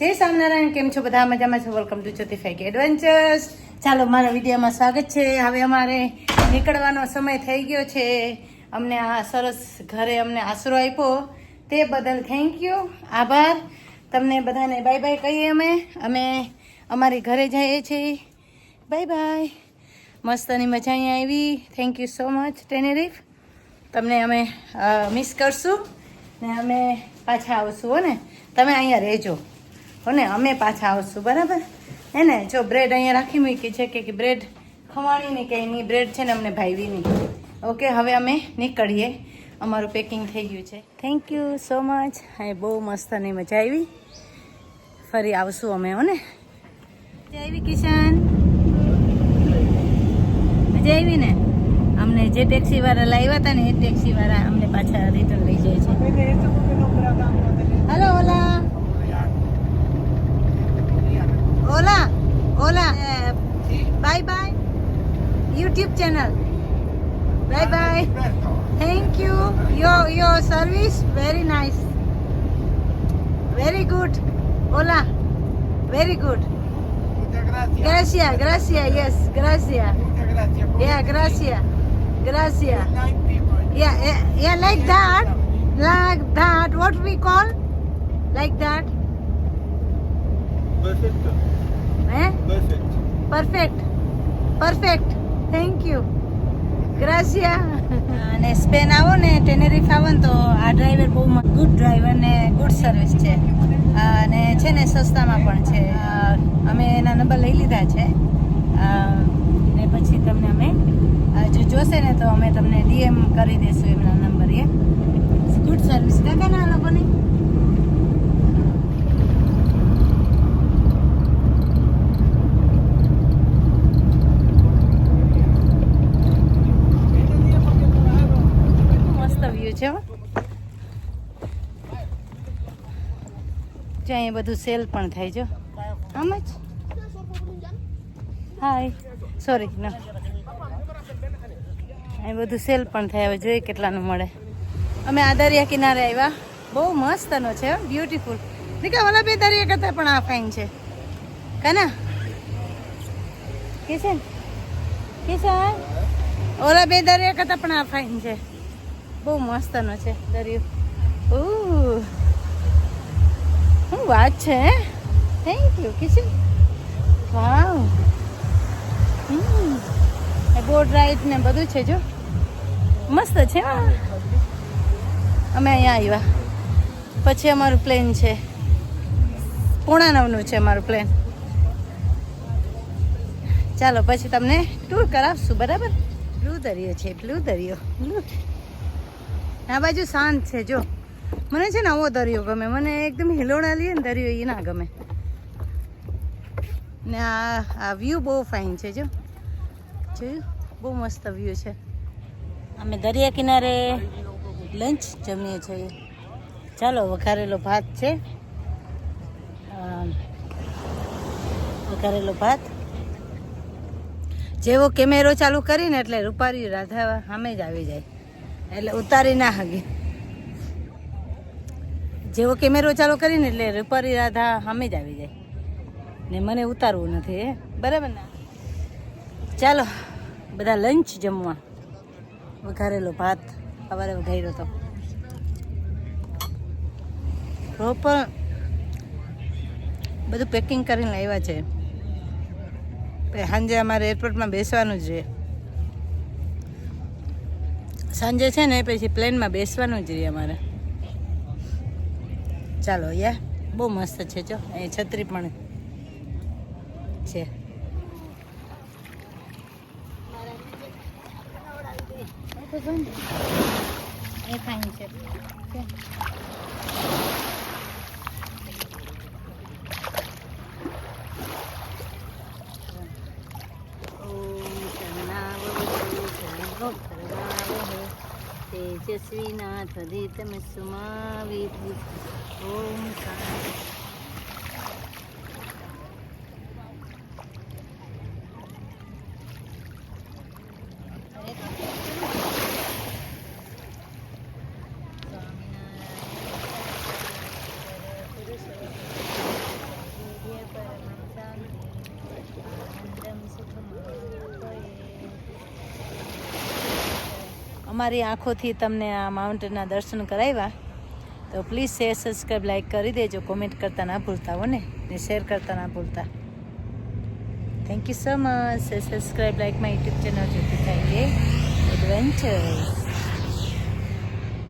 જય સ્વામિનારાયણ, કેમ છો બધા? મજામાં છો? વેલકમ ટુ જ્યોતિફાઈક એડવેન્ચર્સ ચાલો, મારા વિડીયોમાં સ્વાગત છે. હવે અમારે નીકળવાનો સમય થઈ ગયો છે. અમને આ સરસ ઘરે અમને આશરો આપ્યો. તે બદલ થેન્ક યુ આભાર. તમને બધાને બાય બાય કહીએ અમે. અમે અમારી ઘરે જઈએ છીએ. બાય બાય મસ્તની મજા અહીંયા આવી. Thank you so much Tenerife તમને અમે મિસ કરશું. ને અમે પાછા આવશું, હો ને? તમે અહીંયા રહેજો. હો ને અમે પાછા આવશું બરાબર? હે ને જો બ્રેડ અહીંયા રાખી મૂકી છે કે કે બ્રેડ ખવાણીની નહીં એની બ્રેડ છે ને અમને ભાવીની ઓકે હવે અમે નીકળીએ. અમારું પેકિંગ થઈ ગયું છે. થેન્ક યુ સો મચ હા બહુ મસ્ત અને મજા આવી. ફરી આવશું અમે હો ને મજા આવી કિશન? મજા આવી ને? અમને જે ટેક્સી વાળા લાવ્યા હતા ને એ ટેક્સી વાળા અમને પાછા રિટર્ન લઈ જાય છે. હલો ઓલા. YouTube channel. Bye bye. Thank you. Your your service very nice. Very good. Hola. Very good. Gracias, gracias, yes, gracias. Yeah, gracias, gracias. Yeah, yeah, like that, like that. What we call? Like that. Perfect. Eh? Perfect. Perfect. Perfect. Thank you ગ્રાસિયા અને Spain આવો ને ટેનેરીફ આવો ને તો આ driver બહુ good driver ને good service છે. અને છે ને સસ્તામાં પણ છે. અમે એના નંબર લઈ લીધા છે. ને પછી તમને અમે જો જોશે ને તો અમે તમને ડીએમ કરી દઈશું એમના નંબર ગુડ સર્વિસ કાકા ના લોકોની મસ્ત વ્યૂ છે હો જ્યાં એ બધું સેલ પણ થાય જો આમ જ? હાય સોરી ન. અહીં બધું સેલ પણ થાય. હવે જોઈએ કેટલાનું મળે. અમે આ દરિયા કિનારે આવ્યા. બહુ મસ્તનો છે બ્યુટીફુલ દીકા ઓલા બે દરિયા કરતાં પણ આ ફાઇન છે. કાના કિશન કિશન ઓલા બે દરિયા કરતાં પણ આ ફાઇન છે. બહુ મસ્તનો છે દરિયો. શું વાત છે thank you Kishan. Wow boat ride ને બધું છે, જો. મસ્ત છે અમે અહીંયા આવ્યા. પછી અમારું પ્લેન છે. પોણા નવનું છે અમારું પ્લેન ચાલો, પછી તમને ટૂર કરાવશું, બરાબર? બ્લુ દરિયો છે, બ્લુ દરિયો. બ્લુ. આ બાજુ શાંત છે, જો. મને છે ને આવો દરિયો ગમે. મને એકદમ હિલોણા લઈએ ને દરિયો એ ના ગમે. ને આ આ વ્યૂ બહુ ફાઇન છે, જો. જોયું? બહુ મસ્ત વ્યૂ છે. અમે દરિયા કિનારે લંચ જમીએ છીએ. ચાલો, વઘારેલો ભાત છે. વઘારેલો ભાત. જેવો કેમેરો ચાલુ કરીને એટલે રૂપારી રાધા સામે જ આવી જાય. એટલે ઉતારી ના હગે જેવો કેમેરો ચાલુ કરીને એટલે રૂપારી રાધા સામે જ આવી જાય. ને મને ઉતારવું નથી એ બરાબર ને? ચાલો, બધા લંચ જમવા. વઘારેલો ભાત, સવારે વઘાર્યો હતો પ્રોપર બધું પેકિંગ કરીને લાવ્યા છે. સાંજે અમારે એરપોર્ટમાં બેસવાનું જ રહે સાંજે છે ને, પછી પ્લેનમાં બેસવાનું જ રહે અમારે. ચાલો યા બહુ મસ્ત છે જો. અહીં છત્રી પણ છે. એ છે. તેજસ્વીનાથ દિતમ સુમાવિદ્વિ ઓમ શાંતિ અમારી આંખોથી તમને આ માઉન્ટના દર્શન કરાવ્યા. તો પ્લીઝ શેર સબસ્ક્રાઈબ લાઈક કરી દેજો. કોમેન્ટ કરતા ના ભૂલતા હો ને. શેર કરતા ના ભૂલતા. Thank you so much subscribe like my YouTube channel જોતી થાય એડવેન્ચર્સ